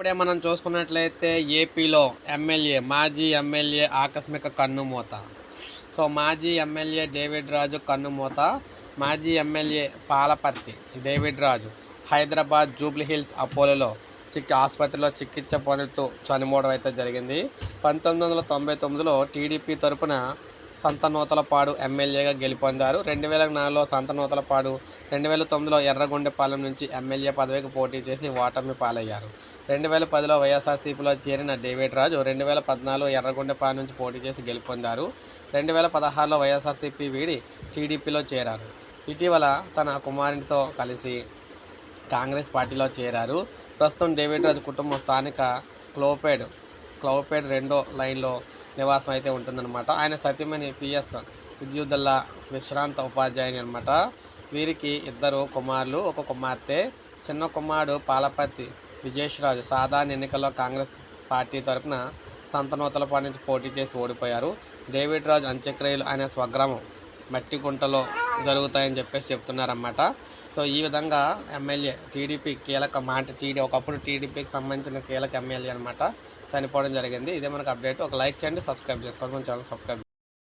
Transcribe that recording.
ఇప్పుడే మనం చూసుకున్నట్లయితే ఏపీలో ఎమ్మెల్యే మాజీ ఎమ్మెల్యే ఆకస్మిక కన్నుమూత సో మాజీ ఎమ్మెల్యే డేవిడ్ రాజు కన్నుమూత మాజీ MLA Palaparthi David Raju Hyderabad Jubilee Hills అపోలోలో చికి ఆసుపత్రిలో చికిత్స పొందుతూ చనిపోవడం అయితే జరిగింది. పంతొమ్మిది వందల తొంభై తొమ్మిదిలో టీడీపీ తరపున సంతనూతలపాడు ఎమ్మెల్యేగా గెలుపొందారు. రెండు వేల నాలుగులో సంతనూతలపాడు రెండు వేల తొమ్మిదిలో ఎర్రగొండపాలెం నుంచి ఎమ్మెల్యే పదవికి పోటీ చేసి ఓటమి పాలయ్యారు. రెండు వేల పదిలో వైఎస్ఆర్సీపీలో చేరిన డేవిడ్ రాజు రెండు వేల పద్నాలుగు ఎర్రగొండపాలెం నుంచి పోటీ చేసి గెలుపొందారు. రెండు వేల పదహారులో వైఎస్ఆర్సీపీ వీడి టీడీపీలో చేరారు. ఇటీవల తన కుమారునితో కలిసి కాంగ్రెస్ పార్టీలో చేరారు. ప్రస్తుతం డేవిడ్ రాజు కుటుంబం స్థానిక క్లోపేడ్ క్లౌపేడ్ రెండో లైన్లో నివాసం అయితే ఉంటుందన్నమాట. ఆయన సత్యమణి పిఎస్ విద్యుద్దల్లా విశ్రాంత ఉపాధ్యాయుని అనమాట వీరికి ఇద్దరు కుమారులు ఒక కుమార్తె చిన్న కుమారుడు పాలపతి విజేష్రాజు సాధారణ ఎన్నికల్లో కాంగ్రెస్ పార్టీ తరఫున సంతనూతలపాటి నుంచి పోటీ చేసి ఓడిపోయారు. డేవిడ్ రాజు అంత్యక్రియలు ఆయన స్వగ్రామం మట్టిగుంటలో జరుగుతాయని చెప్పేసి చెప్తున్నారన్నమాట. సో ఈ విధంగా ఎమ్మెల్యే టీడీపీ కీలక మాట టీడీ ఒకప్పుడు టీడీపీకి సంబంధించిన కీలక ఎమ్మెల్యే అనమాట చనిపోవడం జరిగింది. ఇదే మనకు అప్డేట్. ఒక లైక్ చేయండి సబ్స్క్రైబ్ చేసుకోండి. మన ఛానల్ సబ్స్క్రైబ్